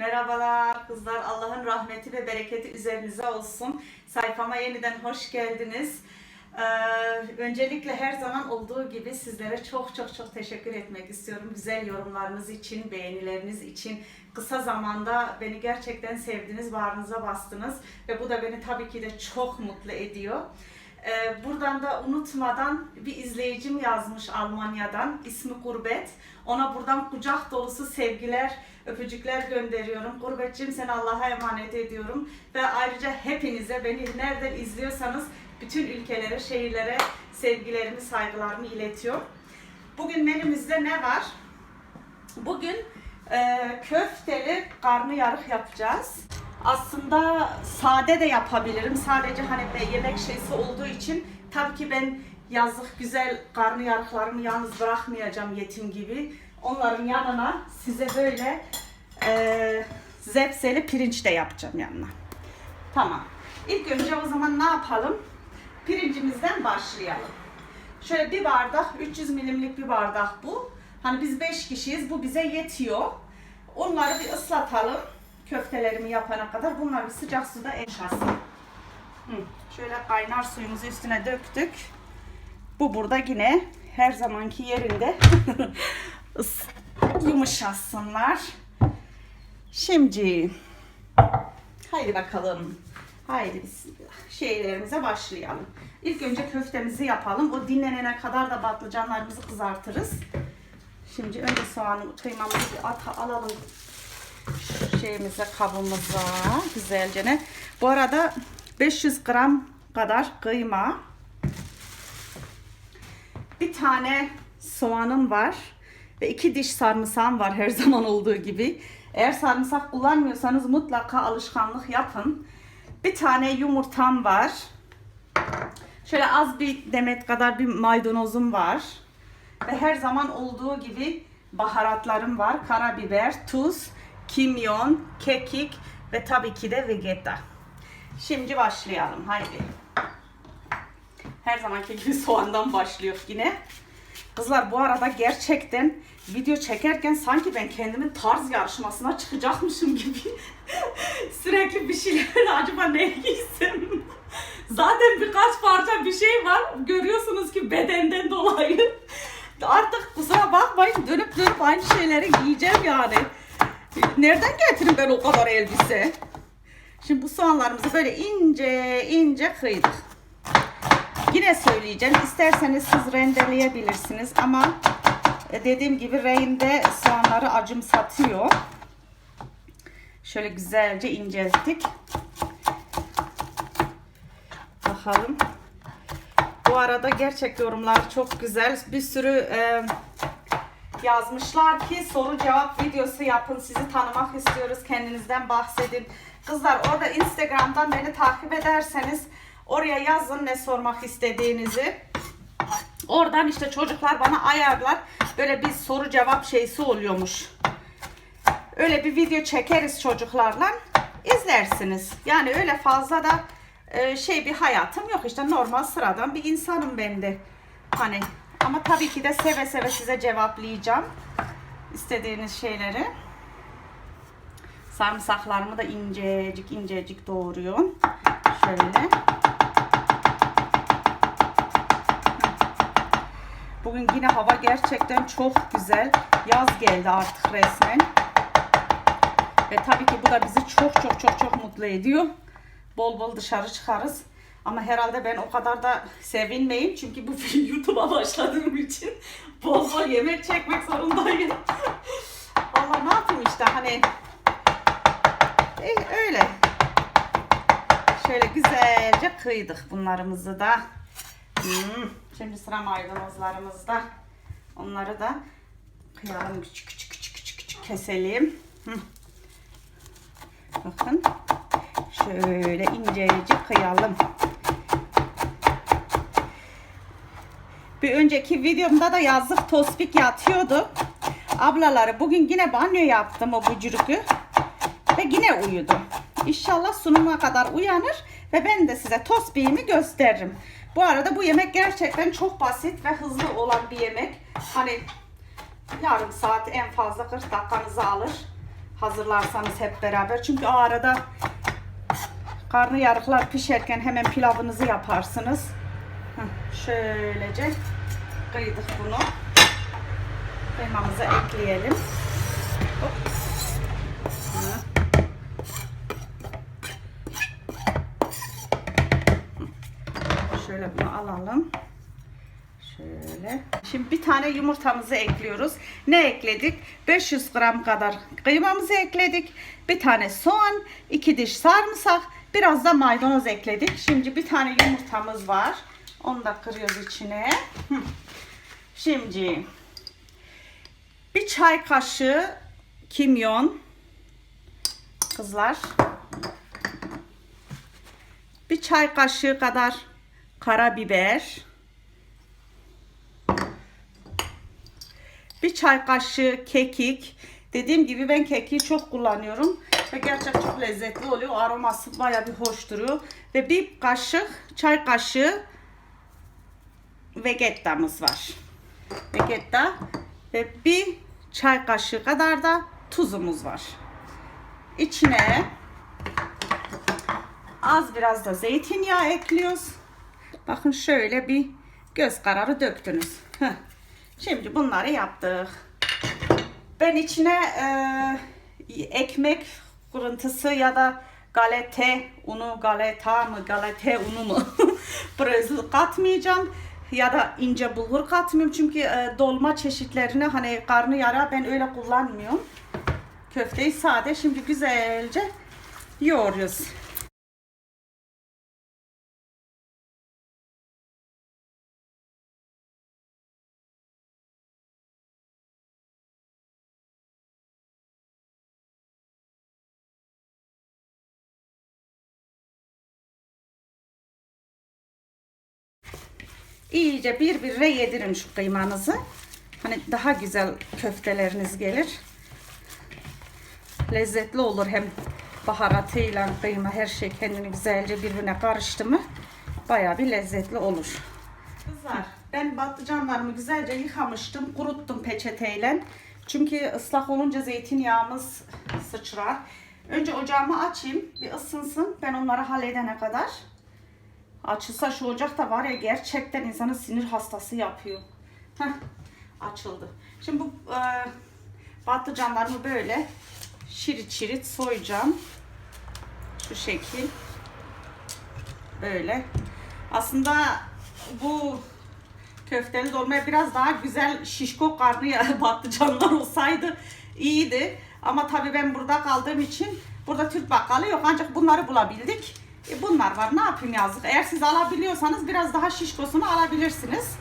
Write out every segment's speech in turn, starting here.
Merhabalar kızlar. Allah'ın rahmeti ve bereketi üzerinize olsun. Sayfama yeniden hoş geldiniz. Ee, öncelikle her zaman olduğu gibi sizlere çok çok çok teşekkür etmek istiyorum. Güzel yorumlarınız için, beğenileriniz için. Kısa zamanda beni gerçekten sevdiniz, bağrınıza bastınız. Ve bu da beni tabii ki de çok mutlu ediyor. Ee, buradan da unutmadan bir izleyicim yazmış Almanya'dan. ismi Gurbet. Ona buradan kucak dolusu sevgiler, öpücükler gönderiyorum. Gurbetciğim seni Allah'a emanet ediyorum. Ve ayrıca hepinize beni nereden izliyorsanız bütün ülkelere, şehirlere sevgilerimi, saygılarımı iletiyorum. Bugün menümüzde ne var? Bugün e, köfteli karnıyarık yapacağız. Aslında sade de yapabilirim. Sadece hani yemek şeysi olduğu için tabii ki ben yazlık güzel karnıyarıklarımı yalnız bırakmayacağım yetim gibi. Onların yanına size böyle e, zepseli pirinç de yapacağım yanına. Tamam. İlk önce o zaman ne yapalım? Pirincimizden başlayalım. Şöyle bir bardak, 300 milimlik bir bardak bu. Hani biz 5 kişiyiz, bu bize yetiyor. Onları bir ıslatalım. Köftelerimi yapana kadar. Bunlar bir sıcak suda eşasın. Hı. Şöyle kaynar suyumuzu üstüne döktük. Bu burada yine her zamanki yerinde yumuşasınlar. Şimdi haydi bakalım. Haydi. Şeylerimize başlayalım. İlk önce köftemizi yapalım. O dinlenene kadar da patlıcanlarımızı kızartırız. Şimdi önce soğanı, kıymamızı bir at, alalım şeyimize, kabımıza güzelce. ne. Bu arada 500 gram kadar kıyma. Bir tane soğanım var. Ve iki diş sarımsağım var her zaman olduğu gibi. Eğer sarımsak kullanmıyorsanız mutlaka alışkanlık yapın. Bir tane yumurtam var. Şöyle az bir demet kadar bir maydanozum var. Ve her zaman olduğu gibi baharatlarım var. Karabiber, tuz, kimyon, kekik ve tabii ki de vegeta. Şimdi başlayalım. Haydi. Her zamanki gibi soğandan başlıyor yine. Kızlar bu arada gerçekten video çekerken sanki ben kendimin tarz yarışmasına çıkacakmışım gibi. Sürekli bir şeyler acaba ne giysem? Zaten birkaç parça bir şey var. Görüyorsunuz ki bedenden dolayı. Artık kusura bakmayın dönüp dönüp aynı şeyleri giyeceğim yani. Nereden getireyim ben o kadar elbise? Şimdi bu soğanlarımızı böyle ince ince kıydık. Yine söyleyeceğim. isterseniz siz rendeleyebilirsiniz ama e, dediğim gibi rende soğanları acımsatıyor. Şöyle güzelce incelttik. Bakalım. Bu arada gerçek yorumlar çok güzel. Bir sürü e, yazmışlar ki soru cevap videosu yapın. Sizi tanımak istiyoruz. Kendinizden bahsedin. Kızlar orada Instagram'dan beni takip ederseniz oraya yazın ne sormak istediğinizi. Oradan işte çocuklar bana ayarlar. Böyle bir soru cevap şeysi oluyormuş. Öyle bir video çekeriz çocuklarla. izlersiniz. Yani öyle fazla da e, şey bir hayatım yok. işte normal sıradan bir insanım ben de. Hani ama tabii ki de seve seve size cevaplayacağım. istediğiniz şeyleri. Sarımsaklarımı da incecik incecik doğruyorum. Şöyle. Bugün yine hava gerçekten çok güzel. Yaz geldi artık resmen. Ve tabii ki bu da bizi çok çok çok çok mutlu ediyor. Bol bol dışarı çıkarız. Ama herhalde ben o kadar da sevinmeyeyim. Çünkü bu YouTube'a başladığım için bol bol yemek çekmek zorundayım. Valla ne yapayım işte hani e, öyle. Şöyle güzelce kıydık bunlarımızı da. Hmm. Şimdi sıra maydanozlarımızda. Onları da kıyalım. Küçük küçük küçük küçük küçük keselim. Hı. Bakın. Şöyle incecik kıyalım. Bir önceki videomda da yazlık tospik yatıyordu. Ablaları bugün yine banyo yaptım o bucurukü. Ve yine uyudu. İnşallah sunuma kadar uyanır ve ben de size tospiğimi gösteririm. Bu arada bu yemek gerçekten çok basit ve hızlı olan bir yemek. Hani yarım saat en fazla 40 dakikanızı alır. Hazırlarsanız hep beraber. Çünkü o arada karnıyarıklar pişerken hemen pilavınızı yaparsınız. Şöylece kıydık bunu. Kıymamızı ekleyelim. Hop. Tane yumurtamızı ekliyoruz. Ne ekledik? 500 gram kadar kıymamızı ekledik. Bir tane soğan, iki diş sarımsak, biraz da maydanoz ekledik. Şimdi bir tane yumurtamız var. Onu da kırıyoruz içine. Şimdi bir çay kaşığı kimyon. Kızlar. Bir çay kaşığı kadar karabiber. Bir çay kaşığı kekik. Dediğim gibi ben kekiği çok kullanıyorum. Ve gerçekten çok lezzetli oluyor. Aroması baya bir hoş duruyor. Ve bir kaşık, çay kaşığı vegetta'mız var. Vegetta. Ve bir çay kaşığı kadar da tuzumuz var. İçine az biraz da zeytinyağı ekliyoruz. Bakın şöyle bir göz kararı döktünüz. Heh. Şimdi bunları yaptık. Ben içine e, ekmek kırıntısı ya da galete unu, galeta mı, galete unu mu brözlü katmayacağım. Ya da ince bulgur katmıyorum çünkü e, dolma çeşitlerini hani karnı yara ben öyle kullanmıyorum. Köfteyi sade şimdi güzelce yoğuruyoruz. İyice birbirine yedirin şu kıymanızı. Hani daha güzel köfteleriniz gelir. Lezzetli olur hem baharatıyla kıyma her şey kendini güzelce birbirine karıştı mı bayağı bir lezzetli olur. Kızlar ben patlıcanlarımı güzelce yıkamıştım kuruttum peçeteyle. Çünkü ıslak olunca zeytinyağımız sıçrar. Önce ocağımı açayım bir ısınsın ben onları halledene kadar. Açılsa şu ocak da var ya gerçekten insanı sinir hastası yapıyor. Heh, açıldı. Şimdi bu e, patlıcanlarımı böyle şirit şirit soyacağım. Şu şekil. Böyle. Aslında bu köfteli dolmaya biraz daha güzel şişko karnı ya- patlıcanlar olsaydı iyiydi. Ama tabii ben burada kaldığım için burada Türk bakkalı yok ancak bunları bulabildik. E bunlar var ne yapayım yazık. Eğer siz alabiliyorsanız biraz daha şişkosunu alabilirsiniz.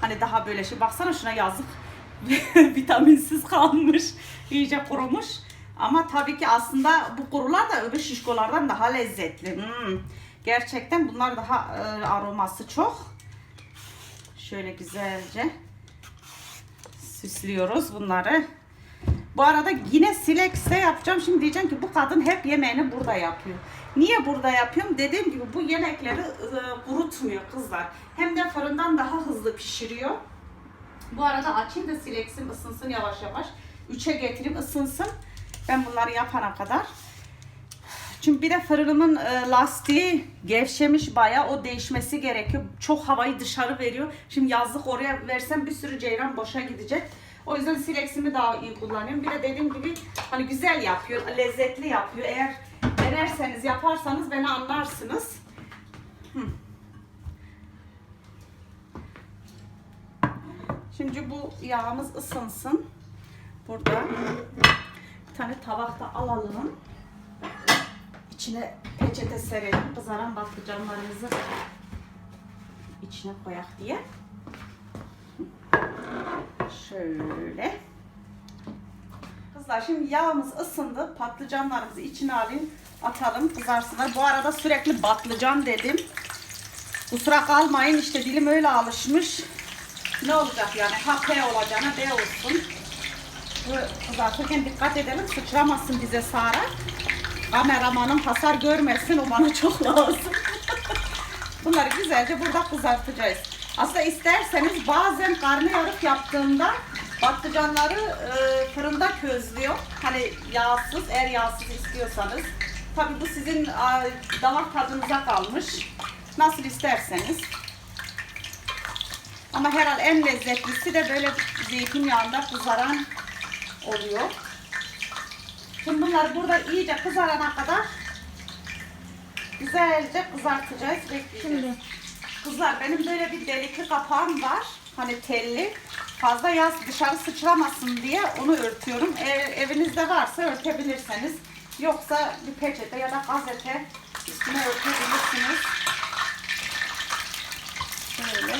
Hani daha böyle şey baksana şuna yazık. Vitaminsiz kalmış. iyice kurumuş. Ama tabii ki aslında bu kurular da öbür şişkolardan daha lezzetli. Hmm. Gerçekten bunlar daha e, aroması çok. Şöyle güzelce süslüyoruz bunları. Bu arada yine silekse yapacağım. Şimdi diyeceğim ki bu kadın hep yemeğini burada yapıyor. Niye burada yapıyorum? Dediğim gibi bu yemekleri e, kurutmuyor kızlar. Hem de fırından daha hızlı pişiriyor. Bu arada açayım da sileksin ısınsın yavaş yavaş. Üçe getireyim ısınsın. Ben bunları yapana kadar. Çünkü bir de fırınımın e, lastiği gevşemiş bayağı o değişmesi gerekiyor. Çok havayı dışarı veriyor. Şimdi yazlık oraya versem bir sürü ceyran boşa gidecek. O yüzden sileksimi daha iyi kullanıyorum. Bir de dediğim gibi hani güzel yapıyor, lezzetli yapıyor. Eğer denerseniz, yaparsanız beni anlarsınız. Şimdi bu yağımız ısınsın. Burada bir tane tabakta alalım. İçine peçete serelim. Kızaran patlıcanlarımızı içine koyak diye. Şöyle. Kızlar şimdi yağımız ısındı. Patlıcanlarımızı içine alayım. Atalım kızarsınlar. Bu arada sürekli patlıcan dedim. Kusura kalmayın işte dilim öyle alışmış. Ne olacak yani? Ha P olacağına B olsun. Kızartırken dikkat edelim sıçramasın bize Sara. Kameramanım hasar görmesin o bana çok lazım. Bunları güzelce burada kızartacağız. Aslında isterseniz bazen karnıyarık yaptığımda Patlıcanları e, fırında közlüyor. Hani yağsız, eğer yağsız istiyorsanız. Tabi bu sizin damak tadınıza kalmış. Nasıl isterseniz. Ama herhalde en lezzetlisi de böyle zeytinyağında kızaran oluyor. Şimdi bunları burada iyice kızarana kadar güzelce kızartacağız. Bekleyeceğiz. Şimdi Kızlar benim böyle bir delikli kapağım var. Hani telli. Fazla yaz dışarı sıçramasın diye onu örtüyorum. Eğer evinizde varsa örtebilirseniz. Yoksa bir peçete ya da gazete üstüne örtebilirsiniz. Şöyle.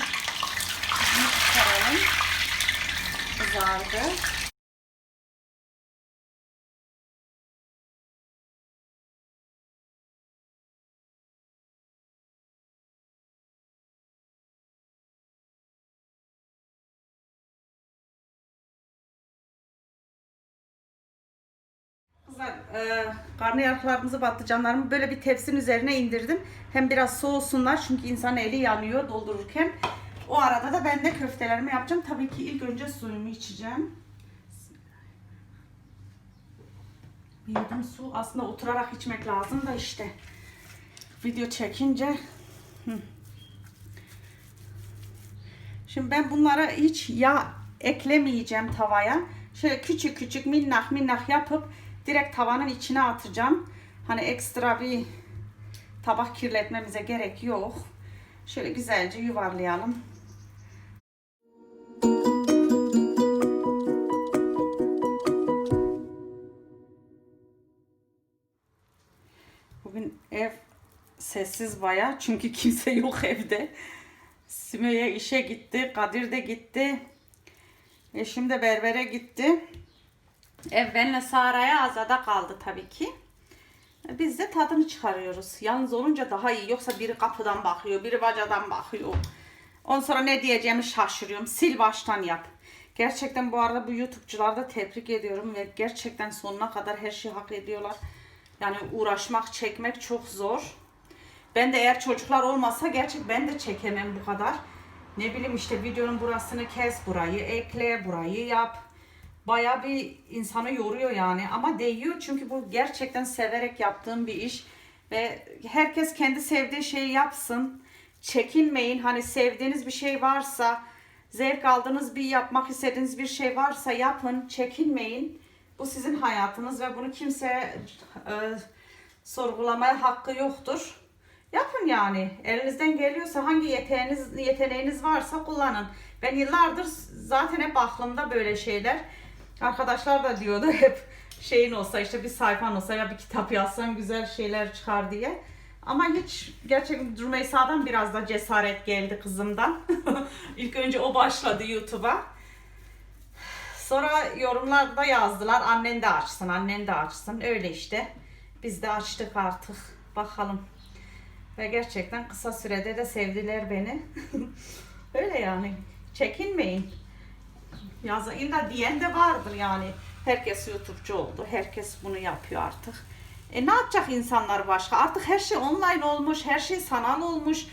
Çıkaralım. Kızardı. E, karnıyarıklarımızı, patlıcanlarımı böyle bir tepsinin üzerine indirdim. Hem biraz soğusunlar çünkü insan eli yanıyor doldururken. O arada da ben de köftelerimi yapacağım. Tabii ki ilk önce suyumu içeceğim. Yudum su aslında oturarak içmek lazım da işte. Video çekince. Şimdi ben bunlara hiç yağ eklemeyeceğim tavaya. Şöyle küçük küçük minnak minnak yapıp direkt tavanın içine atacağım. Hani ekstra bir tabak kirletmemize gerek yok. Şöyle güzelce yuvarlayalım. Bugün ev sessiz baya çünkü kimse yok evde. Sümeyye işe gitti, Kadir de gitti. Eşim de berbere gitti. Ev benle Sara'ya azada kaldı tabii ki. Biz de tadını çıkarıyoruz. Yalnız olunca daha iyi. Yoksa biri kapıdan bakıyor, biri bacadan bakıyor. Ondan sonra ne diyeceğimi şaşırıyorum. Sil baştan yap. Gerçekten bu arada bu YouTube'cuları da tebrik ediyorum ve gerçekten sonuna kadar her şeyi hak ediyorlar. Yani uğraşmak, çekmek çok zor. Ben de eğer çocuklar olmasa gerçek ben de çekemem bu kadar. Ne bileyim işte videonun burasını kes, burayı ekle, burayı yap. Baya bir insanı yoruyor yani ama değiyor çünkü bu gerçekten severek yaptığım bir iş. Ve herkes kendi sevdiği şeyi yapsın. Çekinmeyin hani sevdiğiniz bir şey varsa, zevk aldığınız bir yapmak istediğiniz bir şey varsa yapın, çekinmeyin. Bu sizin hayatınız ve bunu kimse e, sorgulamaya hakkı yoktur. Yapın yani. Elinizden geliyorsa hangi yeteneğiniz yeteneğiniz varsa kullanın. Ben yıllardır zaten hep aklımda böyle şeyler. Arkadaşlar da diyordu hep şeyin olsa işte bir sayfan olsa ya bir kitap yazsan güzel şeyler çıkar diye. Ama hiç gerçekten Rümeysa'dan biraz da cesaret geldi kızımdan. İlk önce o başladı YouTube'a. Sonra yorumlarda yazdılar annen de açsın, annen de açsın. Öyle işte. Biz de açtık artık. Bakalım. Ve gerçekten kısa sürede de sevdiler beni. Öyle yani. Çekinmeyin. Yazın illa diyen de vardır yani. Herkes YouTube'cu oldu. Herkes bunu yapıyor artık. E ne yapacak insanlar başka? Artık her şey online olmuş. Her şey sanal olmuş.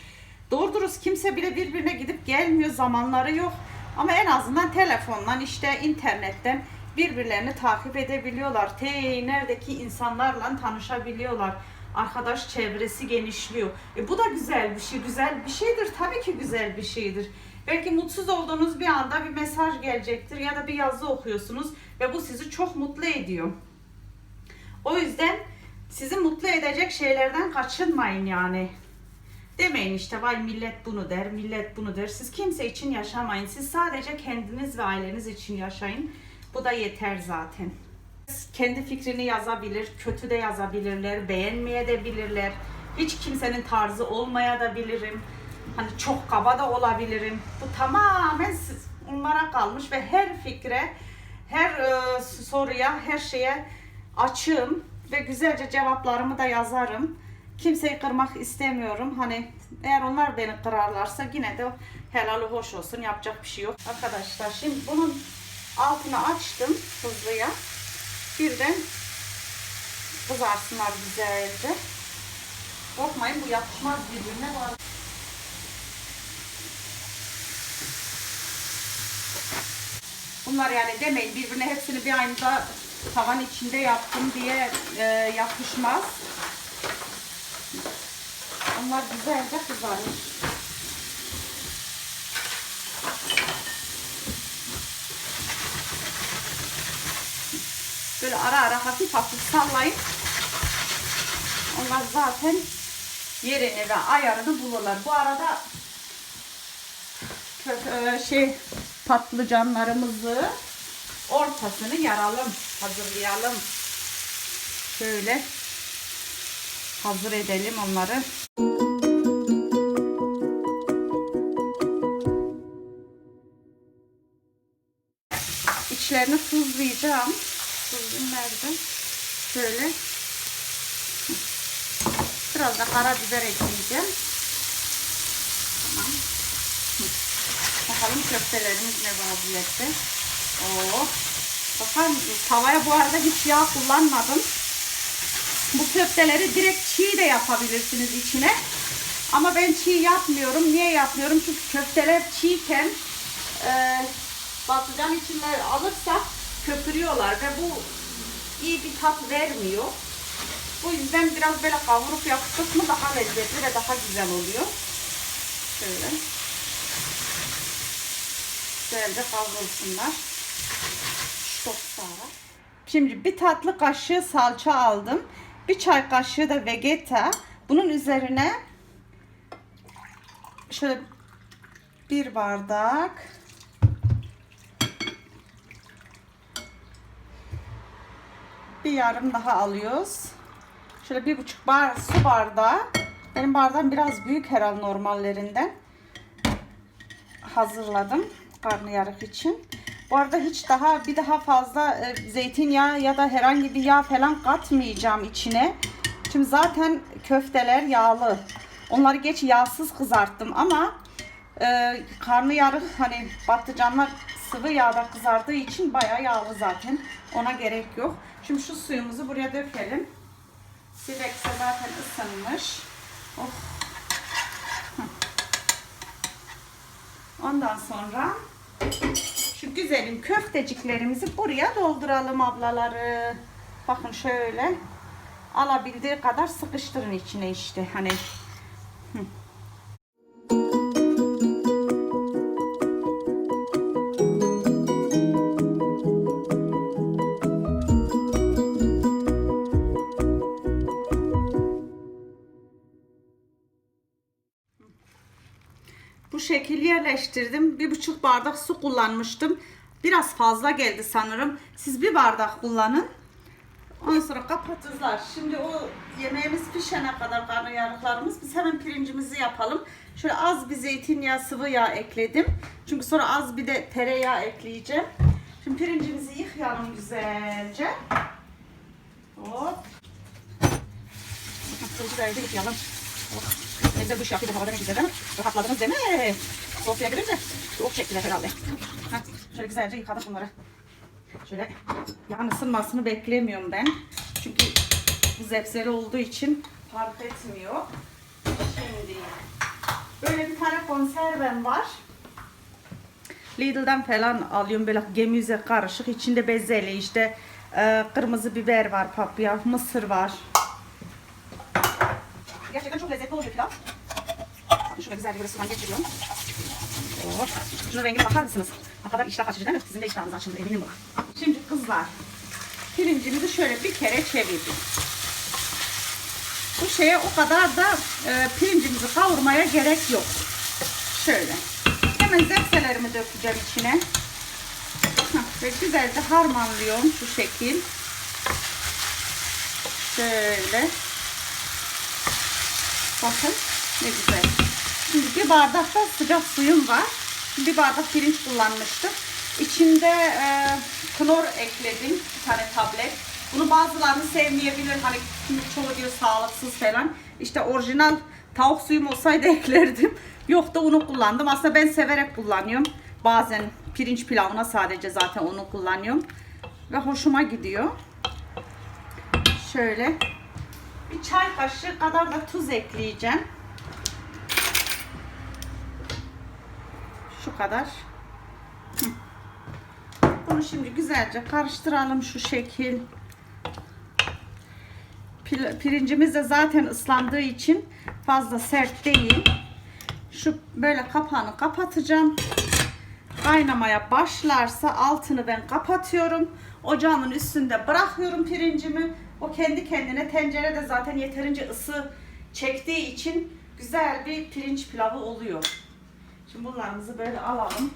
Doğru dürüst kimse bile birbirine gidip gelmiyor. Zamanları yok. Ama en azından telefondan işte internetten birbirlerini takip edebiliyorlar. Te neredeki insanlarla tanışabiliyorlar. Arkadaş çevresi genişliyor. E bu da güzel bir şey. Güzel bir şeydir. Tabii ki güzel bir şeydir. Belki mutsuz olduğunuz bir anda bir mesaj gelecektir ya da bir yazı okuyorsunuz ve bu sizi çok mutlu ediyor. O yüzden sizi mutlu edecek şeylerden kaçınmayın yani. Demeyin işte vay millet bunu der, millet bunu der. Siz kimse için yaşamayın. Siz sadece kendiniz ve aileniz için yaşayın. Bu da yeter zaten. Kendi fikrini yazabilir, kötü de yazabilirler, beğenmeye de bilirler. Hiç kimsenin tarzı olmaya da bilirim. Hani çok kaba da olabilirim. Bu tamamen onlara kalmış ve her fikre, her e, soruya, her şeye açığım ve güzelce cevaplarımı da yazarım. Kimseyi kırmak istemiyorum. Hani eğer onlar beni kırarlarsa yine de helal hoş olsun. Yapacak bir şey yok. Arkadaşlar şimdi bunun altını açtım hızlıya. Birden kızarsınlar güzelce. Korkmayın bu yapışmaz birbirine. Bu Bunlar yani demeyin birbirine hepsini bir anda tavan içinde yaptım diye e, yapışmaz. Onlar güzelce kızarmış. Böyle ara ara hafif hafif sallayıp onlar zaten yerini ve ayarını bulurlar. Bu arada e, şey patlıcanlarımızı ortasını yaralım, hazırlayalım. Şöyle hazır edelim onları. İçlerini tuzlayacağım. Tuzum nerede? Şöyle. Biraz da karabiber ekleyeceğim. Tamam. Hı. Bakalım köftelerimiz ne vaziyette. Oo. Bakar mısınız? Tavaya bu arada hiç yağ kullanmadım. Bu köfteleri direkt çiğ de yapabilirsiniz içine. Ama ben çiğ yapmıyorum. Niye yapmıyorum? Çünkü köfteler çiğken e, patlıcan içine alırsak köpürüyorlar ve bu iyi bir tat vermiyor. Bu yüzden biraz böyle kavurup yaptık mı daha lezzetli ve daha güzel oluyor. Şöyle. Güzelce kavrulsunlar. Çok sağlam. Şimdi bir tatlı kaşığı salça aldım. Bir çay kaşığı da vegeta. Bunun üzerine şöyle bir bardak bir yarım daha alıyoruz. Şöyle bir buçuk bar su bardağı. Benim bardağım biraz büyük herhalde normallerinden. Hazırladım karnıyarık için. Bu arada hiç daha bir daha fazla e, zeytinyağı ya da herhangi bir yağ falan katmayacağım içine. Şimdi zaten köfteler yağlı. Onları geç yağsız kızarttım ama e, karnıyarık hani patlıcanlar sıvı yağda kızardığı için bayağı yağlı zaten. Ona gerek yok. Şimdi şu suyumuzu buraya dökelim. Silekse zaten ısınmış. Of. Hı. Ondan sonra şu güzelim köfteciklerimizi buraya dolduralım ablaları. Bakın şöyle alabildiği kadar sıkıştırın içine işte hani. Hı. Şekil yerleştirdim. Bir buçuk bardak su kullanmıştım. Biraz fazla geldi sanırım. Siz bir bardak kullanın. Ondan sonra kapatırlar. Şimdi o yemeğimiz pişene kadar karnıyarıklarımız biz hemen pirincimizi yapalım. Şöyle az bir zeytinyağı sıvı yağ ekledim. Çünkü sonra az bir de tereyağı ekleyeceğim. Şimdi pirincimizi yıkayalım güzelce. Hop. Güzelce yıkayalım. Oh. Güzel duş yaptı bu havada ne güzel değil mi? Rahatladınız değil mi? Sofraya girince çok çektiler herhalde. Heh, şöyle güzelce yıkadık bunları. Şöyle yağın ısınmasını beklemiyorum ben. Çünkü bu zepseli olduğu için fark etmiyor. Şimdi böyle bir tane konservem var. Lidl'den falan alıyorum böyle gemize karışık. İçinde bezelye işte e, kırmızı biber var, papya, mısır var. Gerçekten çok lezzetli oluyor pilav. Şöyle güzel bir ısıdan geçiriyorum. Oh. Şunun rengine bakar mısınız? Ne kadar iştah açıcı değil mi? Sizin de iştahınız açıldı eminim bak. Şimdi kızlar pirincimizi şöyle bir kere çevirdim. Bu şeye o kadar da e, pirincimizi kavurmaya gerek yok. Şöyle. Hemen zepselerimi dökeceğim içine. Heh, ve güzelce harmanlıyorum şu şekil. Şöyle. Bakın ne güzel. Şimdi bir bardak da sıcak suyum var. Bir bardak pirinç kullanmıştım. İçinde e, klor ekledim. Bir tane tablet. Bunu bazılarını sevmeyebilir. Hani çoğu diyor sağlıksız falan. İşte orijinal tavuk suyum olsaydı eklerdim. Yok da onu kullandım. Aslında ben severek kullanıyorum. Bazen pirinç pilavına sadece zaten onu kullanıyorum. Ve hoşuma gidiyor. Şöyle bir çay kaşığı kadar da tuz ekleyeceğim. Şu kadar. Bunu şimdi güzelce karıştıralım şu şekil. Pirincimiz de zaten ıslandığı için fazla sert değil. Şu böyle kapağını kapatacağım. Kaynamaya başlarsa altını ben kapatıyorum. Ocağımın üstünde bırakıyorum pirincimi. O kendi kendine tencerede zaten yeterince ısı çektiği için güzel bir pirinç pilavı oluyor. Şimdi bunlarımızı böyle alalım.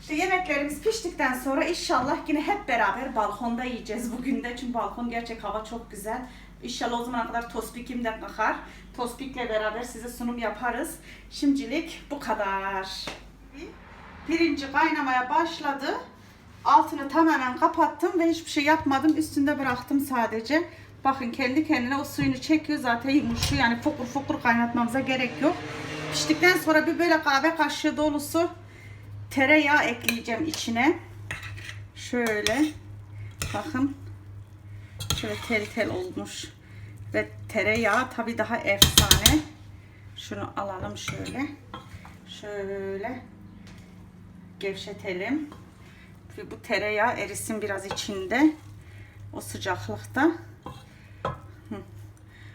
İşte yemeklerimiz piştikten sonra inşallah yine hep beraber balkonda yiyeceğiz bugün de. Çünkü balkon gerçek hava çok güzel. İnşallah o zamana kadar tospikim de kalkar. Tospikle beraber size sunum yaparız. Şimdilik bu kadar. Pirinci kaynamaya başladı. Altını tamamen kapattım ve hiçbir şey yapmadım. Üstünde bıraktım sadece. Bakın kendi kendine o suyunu çekiyor. Zaten yumuşuyor. Yani fokur fokur kaynatmamıza gerek yok. Piştikten sonra bir böyle kahve kaşığı dolusu tereyağı ekleyeceğim içine. Şöyle. Bakın. Şöyle tel tel olmuş. Ve tereyağı tabi daha efsane. Şunu alalım şöyle. Şöyle gevşetelim. Ve bu tereyağı erisin biraz içinde. O sıcaklıkta.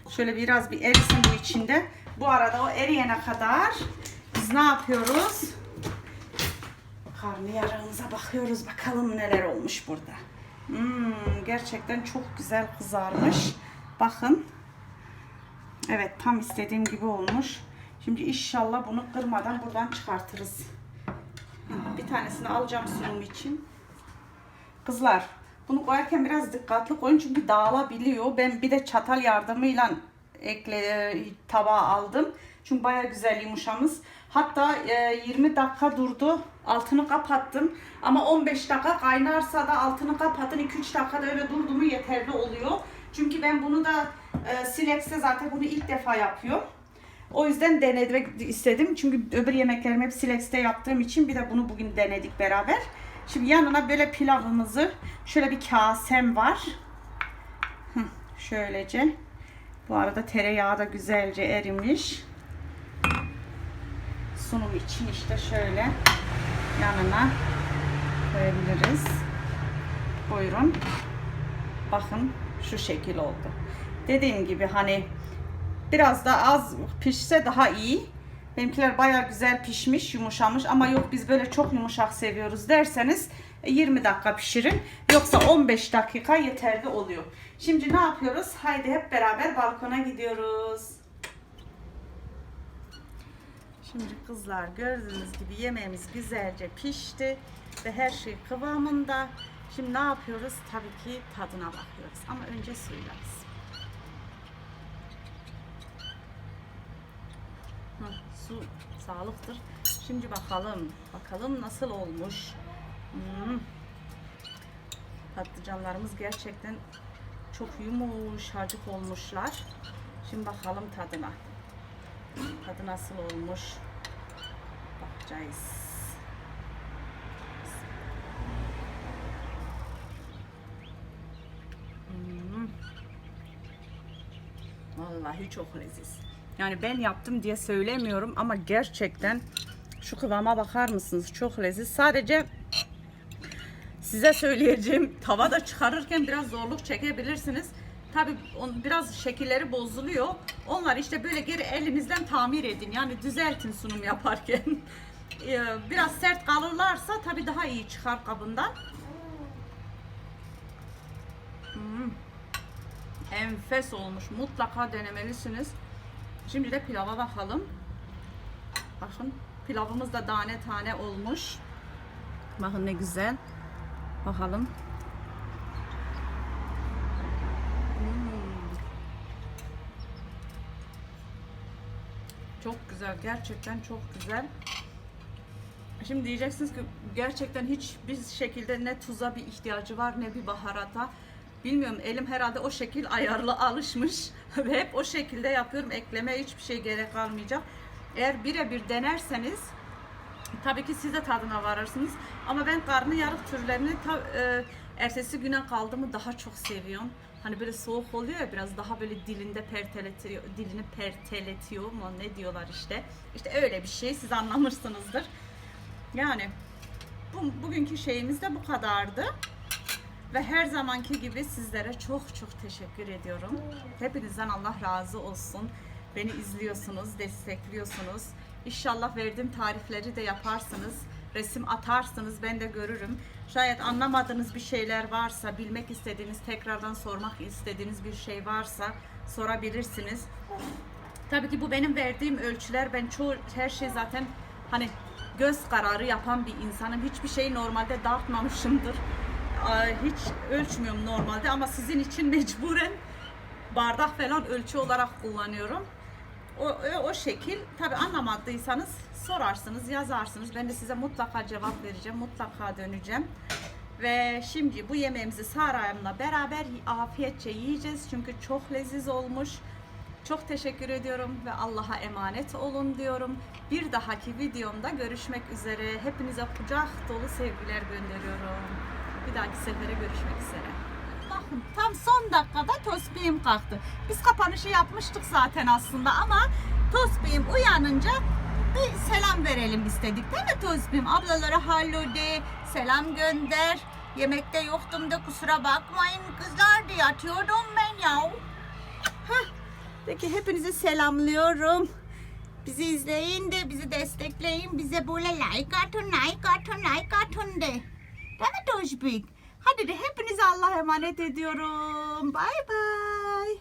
Şöyle biraz bir erisin bu içinde. Bu arada o eriyene kadar biz ne yapıyoruz? Karnıyarığımıza bakıyoruz. Bakalım neler olmuş burada. Hmm, gerçekten çok güzel kızarmış. Bakın. Evet tam istediğim gibi olmuş. Şimdi inşallah bunu kırmadan buradan çıkartırız. Bir tanesini alacağım sunum için. Kızlar bunu koyarken biraz dikkatli koyun çünkü dağılabiliyor. Ben bir de çatal yardımıyla ekle tabağa aldım. Çünkü baya güzel yumuşamış. Hatta e, 20 dakika durdu. Altını kapattım. Ama 15 dakika kaynarsa da altını kapatın. 2-3 dakikada öyle durdu mu yeterli oluyor. Çünkü ben bunu da e, Silex'te zaten bunu ilk defa yapıyorum. O yüzden denemek istedim. Çünkü öbür yemeklerimi hep Silex'te yaptığım için bir de bunu bugün denedik beraber. Şimdi yanına böyle pilavımızı şöyle bir kasem var. Şöylece. Bu arada tereyağı da güzelce erimiş. Sunum için işte şöyle yanına koyabiliriz. Buyurun. Bakın şu şekil oldu. Dediğim gibi hani biraz da az pişse daha iyi. Benimkiler baya güzel pişmiş, yumuşamış ama yok biz böyle çok yumuşak seviyoruz derseniz 20 dakika pişirin. Yoksa 15 dakika yeterli oluyor. Şimdi ne yapıyoruz? Haydi hep beraber balkona gidiyoruz. Şimdi kızlar gördüğünüz gibi yemeğimiz güzelce pişti ve her şey kıvamında. Şimdi ne yapıyoruz? Tabii ki tadına bakıyoruz ama önce suylarız. Su sağlıktır. Şimdi bakalım. Bakalım nasıl olmuş. Hmm. Patlıcanlarımız gerçekten çok yumuşacık olmuşlar. Şimdi bakalım tadına. Tadı nasıl olmuş? Bakacağız. Hmm. Vallahi çok leziz. Yani ben yaptım diye söylemiyorum ama gerçekten şu kıvama bakar mısınız? Çok leziz. Sadece size söyleyeceğim tavada çıkarırken biraz zorluk çekebilirsiniz. Tabi biraz şekilleri bozuluyor. Onlar işte böyle geri elinizden tamir edin. Yani düzeltin sunum yaparken. Ee, biraz sert kalırlarsa tabi daha iyi çıkar kabından. Hmm. Enfes olmuş. Mutlaka denemelisiniz. Şimdi de pilava bakalım. Bakın pilavımız da tane tane olmuş. Bakın ne güzel. Bakalım. Çok güzel. Gerçekten çok güzel. Şimdi diyeceksiniz ki gerçekten hiçbir şekilde ne tuza bir ihtiyacı var ne bir baharata. Bilmiyorum elim herhalde o şekil ayarlı alışmış ve hep o şekilde yapıyorum. Ekleme hiçbir şey gerek kalmayacak. Eğer birebir denerseniz tabii ki siz de tadına varırsınız. Ama ben karnıyarık türlerini ta, e, ertesi güne kaldığımı daha çok seviyorum. Hani böyle soğuk oluyor ya biraz daha böyle dilinde perteletiyor, dilini perteletiyor mu ne diyorlar işte. İşte öyle bir şey siz anlamışsınızdır. Yani bu, bugünkü şeyimiz de bu kadardı. Ve her zamanki gibi sizlere çok çok teşekkür ediyorum. Hepinizden Allah razı olsun. Beni izliyorsunuz, destekliyorsunuz. İnşallah verdiğim tarifleri de yaparsınız. Resim atarsınız, ben de görürüm. Şayet anlamadığınız bir şeyler varsa, bilmek istediğiniz, tekrardan sormak istediğiniz bir şey varsa sorabilirsiniz. Tabii ki bu benim verdiğim ölçüler. Ben çoğu her şey zaten hani göz kararı yapan bir insanım. Hiçbir şeyi normalde dartmamışımdır. Aa, Hiç ölçmüyorum normalde ama sizin için mecburen bardak falan ölçü olarak kullanıyorum. O, o, o şekil tabi anlamadıysanız sorarsınız, yazarsınız. Ben de size mutlaka cevap vereceğim, mutlaka döneceğim. Ve şimdi bu yemeğimizi Saray'ımla beraber afiyetçe yiyeceğiz. Çünkü çok leziz olmuş. Çok teşekkür ediyorum ve Allah'a emanet olun diyorum. Bir dahaki videomda görüşmek üzere. Hepinize kucak dolu sevgiler gönderiyorum. Bir dahaki sefere görüşmek üzere. Tam son dakikada Tosbihim kalktı. Biz kapanışı yapmıştık zaten aslında ama Tosbihim uyanınca bir selam verelim istedik değil mi Tosbihim? Ablalara hallo de, selam gönder. Yemekte yoktum da kusura bakmayın kızlar diye yatıyordum ben ya. Peki hepinizi selamlıyorum. Bizi izleyin de bizi destekleyin. Bize böyle like atın, like atın, like atın de. Değil mi Dojbik? Hadi de hepinize Allah'a emanet ediyorum. Bay bay.